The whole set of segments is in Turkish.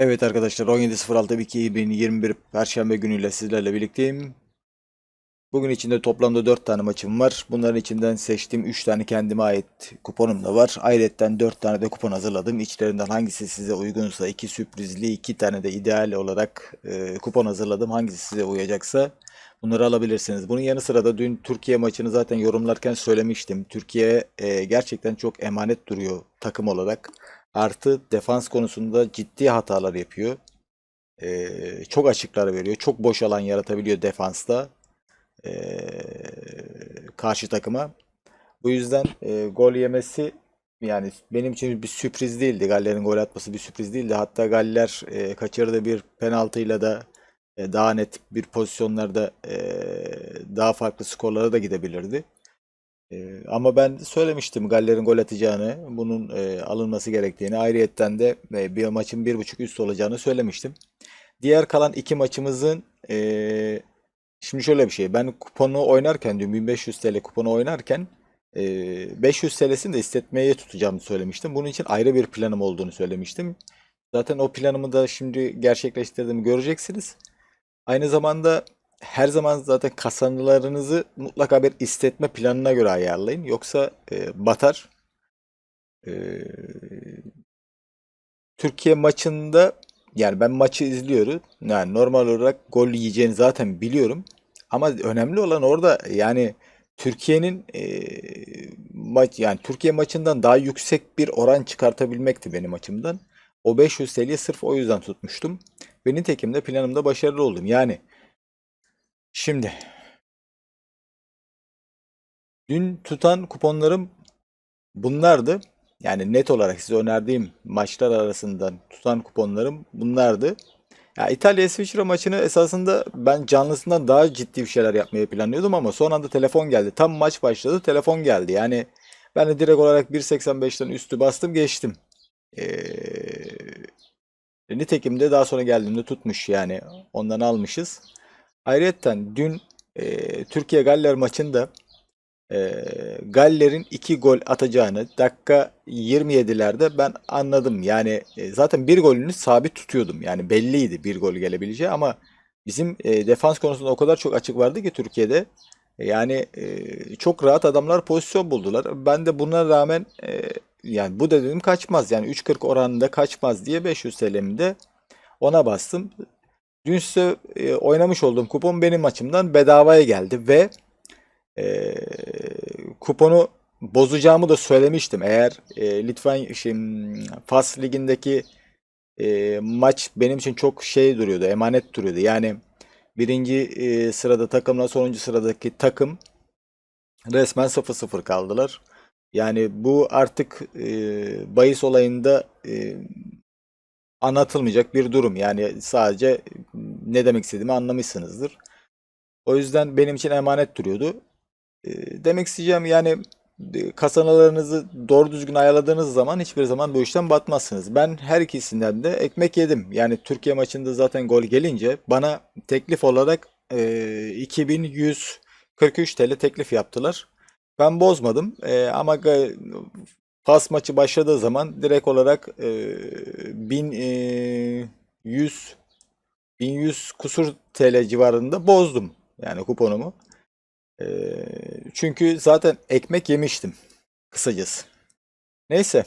Evet arkadaşlar 17.06.2021 Perşembe günüyle sizlerle birlikteyim. Bugün içinde toplamda 4 tane maçım var. Bunların içinden seçtiğim 3 tane kendime ait kuponum da var. Ayrıca 4 tane de kupon hazırladım. İçlerinden hangisi size uygunsa 2 sürprizli 2 tane de ideal olarak e, kupon hazırladım. Hangisi size uyacaksa bunları alabilirsiniz. Bunun yanı sıra da dün Türkiye maçını zaten yorumlarken söylemiştim. Türkiye e, gerçekten çok emanet duruyor takım olarak. Artı defans konusunda ciddi hatalar yapıyor. Ee, çok açıklar veriyor. Çok boş alan yaratabiliyor defansta. ee, karşı takıma. Bu yüzden e, gol yemesi yani benim için bir sürpriz değildi. Galler'in gol atması bir sürpriz değildi. Hatta Galler e, kaçırdığı bir penaltıyla da e, daha net bir pozisyonlarda e, daha farklı skorlara da gidebilirdi. Ee, ama ben söylemiştim Galler'in gol atacağını, bunun e, alınması gerektiğini, ayrıyetten de e, bir maçın bir buçuk üst olacağını söylemiştim. Diğer kalan iki maçımızın e, şimdi şöyle bir şey, ben kuponu oynarken, dün 1500 TL kuponu oynarken e, 500 TL'sini de istetmeye tutacağımı söylemiştim. Bunun için ayrı bir planım olduğunu söylemiştim. Zaten o planımı da şimdi gerçekleştirdiğimi göreceksiniz. Aynı zamanda her zaman zaten kazanılarınızı mutlaka bir istetme planına göre ayarlayın. Yoksa e, batar. E, Türkiye maçında yani ben maçı izliyorum. Yani normal olarak gol yiyeceğini zaten biliyorum. Ama önemli olan orada yani Türkiye'nin e, maç yani Türkiye maçından daha yüksek bir oran çıkartabilmekti benim açımdan. O 500 TL'yi sırf o yüzden tutmuştum. Ve nitekim de planımda başarılı oldum. Yani Şimdi dün tutan kuponlarım bunlardı. Yani net olarak size önerdiğim maçlar arasından tutan kuponlarım bunlardı. Ya İtalya İsviçre maçını esasında ben canlısından daha ciddi bir şeyler yapmayı planlıyordum ama son anda telefon geldi. Tam maç başladı telefon geldi. Yani ben de direkt olarak 1.85'ten üstü bastım geçtim. Ee, nitekim de daha sonra geldiğimde tutmuş yani ondan almışız. Ayrıca dün e, Türkiye Galler maçında e, Galler'in 2 gol atacağını dakika 27'lerde ben anladım. Yani e, zaten bir golünü sabit tutuyordum. Yani belliydi bir gol gelebileceği ama bizim e, defans konusunda o kadar çok açık vardı ki Türkiye'de. Yani e, çok rahat adamlar pozisyon buldular. Ben de buna rağmen e, yani bu da dedim kaçmaz. Yani 3.40 oranında kaçmaz diye 500 TL'mi ona bastım. Dün size e, oynamış olduğum kupon benim açımdan bedavaya geldi ve e, kuponu bozacağımı da söylemiştim. Eğer e, lütfen şimdi Fas ligindeki e, maç benim için çok şey duruyordu, emanet duruyordu. Yani birinci e, sırada takımla sonuncu sıradaki takım resmen 0-0 kaldılar. Yani bu artık e, bahis olayında e, anlatılmayacak bir durum. Yani sadece ne demek istediğimi anlamışsınızdır. O yüzden benim için emanet duruyordu. E, demek isteyeceğim yani e, kasanalarınızı doğru düzgün ayarladığınız zaman hiçbir zaman bu işten batmazsınız. Ben her ikisinden de ekmek yedim. Yani Türkiye maçında zaten gol gelince bana teklif olarak e, 2143 TL teklif yaptılar. Ben bozmadım e, ama Pas maçı başladığı zaman direkt olarak e, 1100 1100 kusur TL civarında bozdum yani kuponumu. E, çünkü zaten ekmek yemiştim kısacası. Neyse.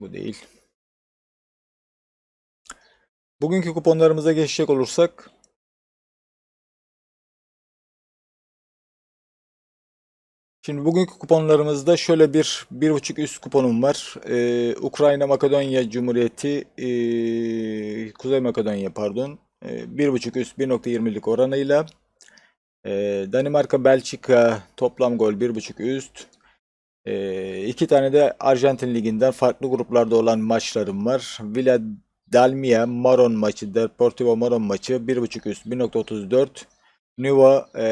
Bu değil. Bugünkü kuponlarımıza geçecek olursak Şimdi bugünkü kuponlarımızda şöyle bir bir buçuk üst kuponum var. Ee, Ukrayna Makedonya Cumhuriyeti ee, Kuzey Makedonya pardon ee, bir buçuk üst 1.20'lik oranıyla ee, Danimarka Belçika toplam gol bir buçuk üst. Ee, iki tane de Arjantin Ligi'nden farklı gruplarda olan maçlarım var. Villa Dalmia Maron maçı, Deportivo Maron maçı bir buçuk üst 1.34. Nueva e,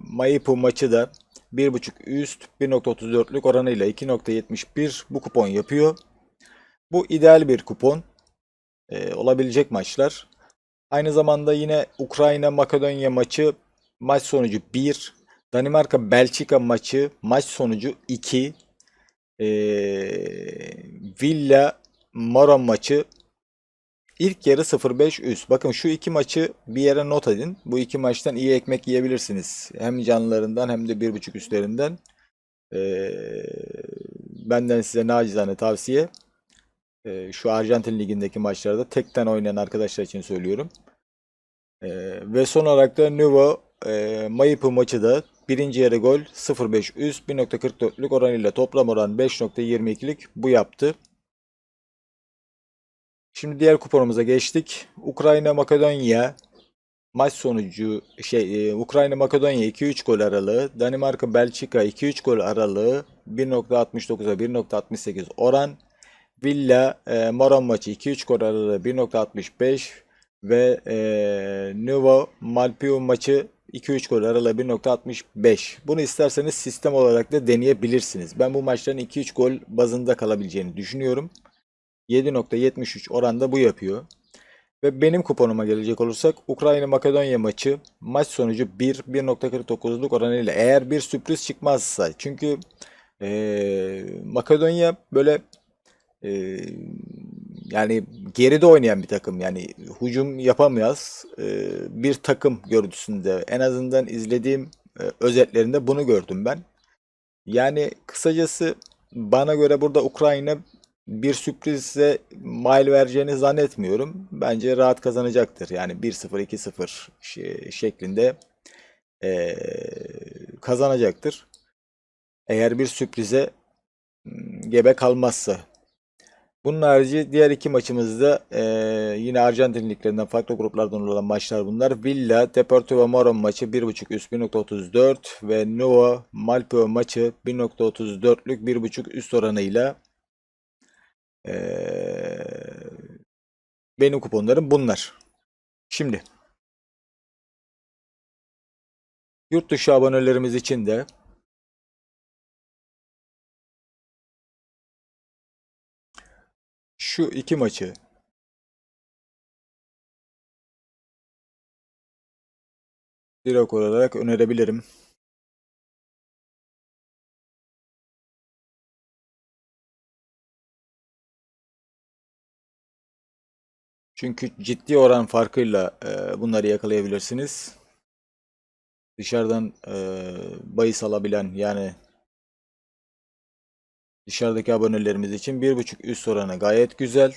Maipu maçı da 1.5 üst 1.34'lük oranıyla 2.71 bu kupon yapıyor. Bu ideal bir kupon. Ee, olabilecek maçlar. Aynı zamanda yine Ukrayna Makedonya maçı maç sonucu 1. Danimarka Belçika maçı maç sonucu 2. Ee, Villa Moron maçı ilk yarı 0-5 üst. Bakın şu iki maçı bir yere not edin. Bu iki maçtan iyi ekmek yiyebilirsiniz. Hem canlılarından hem de 1.5 üstlerinden. Ee, benden size nacizane tavsiye. Ee, şu Arjantin Ligi'ndeki maçlarda tekten oynayan arkadaşlar için söylüyorum. Ee, ve son olarak da Nuevo e, Mayıpı maçı da birinci yarı gol 0.5 üst 1.44'lük oranıyla toplam oran 5.22'lik bu yaptı. Şimdi diğer kuponumuza geçtik. Ukrayna Makedonya maç sonucu şey e, Ukrayna Makedonya 2-3 gol aralığı, Danimarka Belçika 2-3 gol aralığı 1.69'a 1.68 oran. Villa e, Moron maçı 2-3 gol aralığı 1.65 ve e, Nuevo Malpium maçı 2-3 gol aralığı 1.65. Bunu isterseniz sistem olarak da deneyebilirsiniz. Ben bu maçların 2-3 gol bazında kalabileceğini düşünüyorum. 7.73 oranda bu yapıyor. Ve benim kuponuma gelecek olursak Ukrayna Makedonya maçı maç sonucu 1 1.49'luk oranıyla eğer bir sürpriz çıkmazsa çünkü eee, Makedonya böyle eee, yani geride oynayan bir takım yani hücum yapamaz eee, bir takım görüntüsünde en azından izlediğim eee, özetlerinde bunu gördüm ben. Yani kısacası bana göre burada Ukrayna bir sürprize mal vereceğini zannetmiyorum. Bence rahat kazanacaktır. Yani 1-0, 2-0 şe- şeklinde eee, kazanacaktır. Eğer bir sürprize gebe kalmazsa. Bunun harici diğer iki maçımızda eee, yine Arjantin liglerinden farklı gruplardan olan maçlar bunlar. Villa Deportivo Moron maçı 1.5 üst 1.34 ve Nova Malpö maçı 1.34'lük 1.5 üst oranıyla eee, benim kuponlarım bunlar. Şimdi yurt dışı abonelerimiz için de şu iki maçı direkt olarak önerebilirim. Çünkü ciddi oran farkıyla e, bunları yakalayabilirsiniz. Dışarıdan e, bahis alabilen yani dışarıdaki abonelerimiz için 1.5 üst oranı gayet güzel.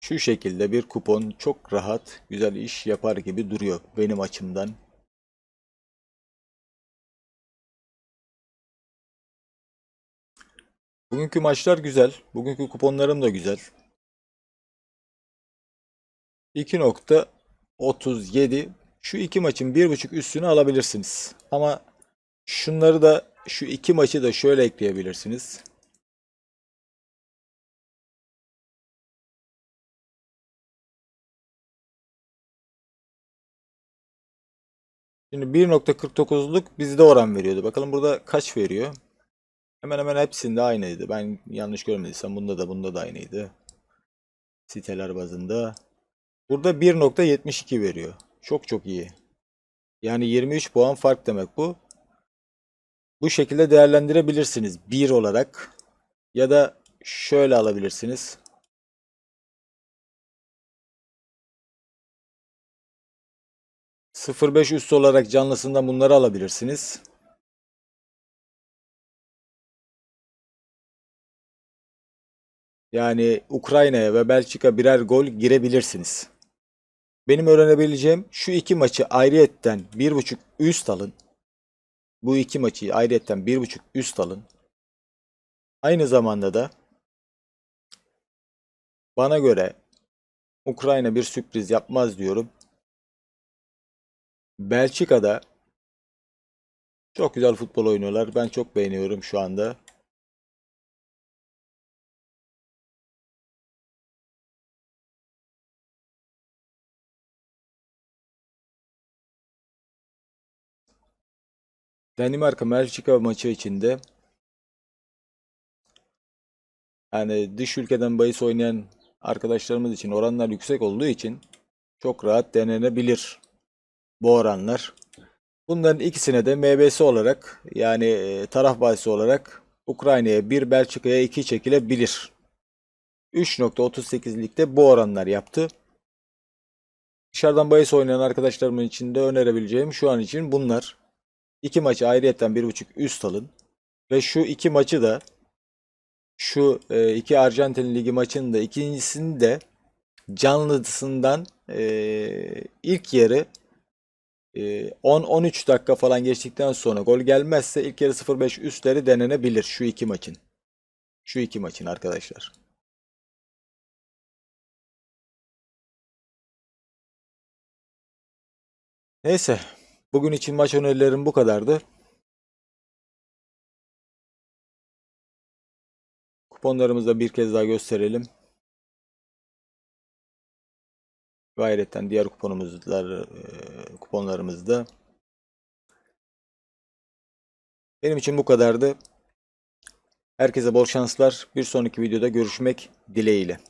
Şu şekilde bir kupon çok rahat, güzel iş yapar gibi duruyor benim açımdan. Bugünkü maçlar güzel. Bugünkü kuponlarım da güzel. 2.37 şu iki maçın 1.5 üstünü alabilirsiniz. Ama şunları da şu iki maçı da şöyle ekleyebilirsiniz. Şimdi 1.49'luk bizde oran veriyordu. Bakalım burada kaç veriyor? Hemen hemen hepsinde aynıydı. Ben yanlış görmediysem bunda da bunda da aynıydı. Siteler bazında. Burada 1.72 veriyor. Çok çok iyi. Yani 23 puan fark demek bu. Bu şekilde değerlendirebilirsiniz. 1 olarak. Ya da şöyle alabilirsiniz. %0.5 üstü olarak canlısından bunları alabilirsiniz. Yani Ukrayna'ya ve Belçika birer gol girebilirsiniz. Benim öğrenebileceğim şu iki maçı ayrıyetten 1.5 üst alın. Bu iki maçı ayrıyetten 1.5 üst alın. Aynı zamanda da bana göre Ukrayna bir sürpriz yapmaz diyorum. Belçika'da çok güzel futbol oynuyorlar. Ben çok beğeniyorum şu anda. Danimarka Belçika maçı içinde Yani dış ülkeden bahis oynayan arkadaşlarımız için oranlar yüksek olduğu için çok rahat denenebilir bu oranlar. Bunların ikisine de MBS olarak yani e, taraf bahisi olarak Ukrayna'ya 1 Belçika'ya 2 çekilebilir. 3.38'likte bu oranlar yaptı. Dışarıdan bahis oynayan arkadaşlarımın için de önerebileceğim şu an için bunlar. İki maçı ayrıyetten 1.5 üst alın. Ve şu iki maçı da şu e, iki Arjantin Ligi maçının da ikincisini de canlısından e, ilk yarı e, 10-13 dakika falan geçtikten sonra gol gelmezse ilk yarı 0.5 üstleri denenebilir şu iki maçın. Şu iki maçın arkadaşlar. Neyse. Bugün için maç önerilerim bu kadardı. Kuponlarımızı da bir kez daha gösterelim. Gayretten diğer kuponumuzlar, e, kuponlarımızda. Benim için bu kadardı. Herkese bol şanslar. Bir sonraki videoda görüşmek dileğiyle.